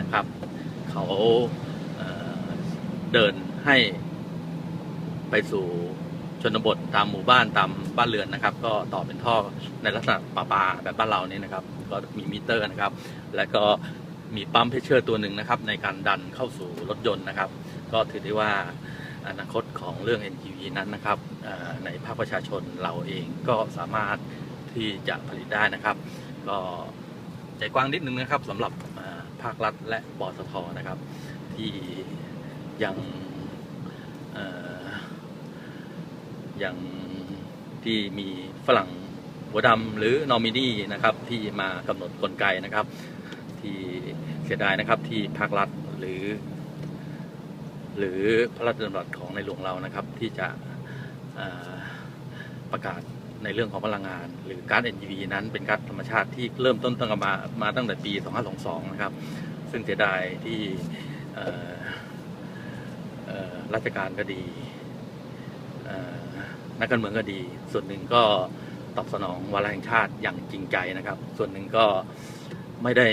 นะครับ เขาเเดินให้ไปสู่ชนบทตามหมู่บ้านตามบ้านเรือนนะครับ ก็ต่อเป็นท่อในลักษณะปลาปาแบบบ้านเรานี่นะครับ ก็มีมิเตอร์นะครับ และก็มีปั๊มเพชเชอร์ตัวหนึ่งนะครับ ในการดันเข้าสู่รถยนต์นะครับ ก็ถือได้ว่าอนาคตของเรื่อง NGV นั้นนะครับในภาคประชาชนเราเองก็สามารถที่จะผลิตได้นะครับ ก็ใจกว้างนิดนึงนะครับสำหรับ ภาครัฐและบสทนะครับ ที่ยังเอ่อยังที่มีฝรั่งหัวดำหรือนอมินีนะครับที่มากำหนดกลไกนะครับ ที่เสียดายนะครับที่ภาครัฐหรือ หรือพระราชดำรัสของในหลวงเรานะครับที่จะประกาศ ในเรื่องของพลังงาน หรือก๊าซ NGV นั้นเป็นก๊าซธรรมชาติที่เริ่มต้นตั้งมามาตั้งแต่ปี 2522 นะครับ ซึ่งเสียดายที่ราชการก็ดีนักการเมืองก็ดี ส่วนหนึ่งก็ตอบสนองวาระแห่งชาติอย่างจริงใจนะครับ ส่วนหนึ่งก็ไม่ได้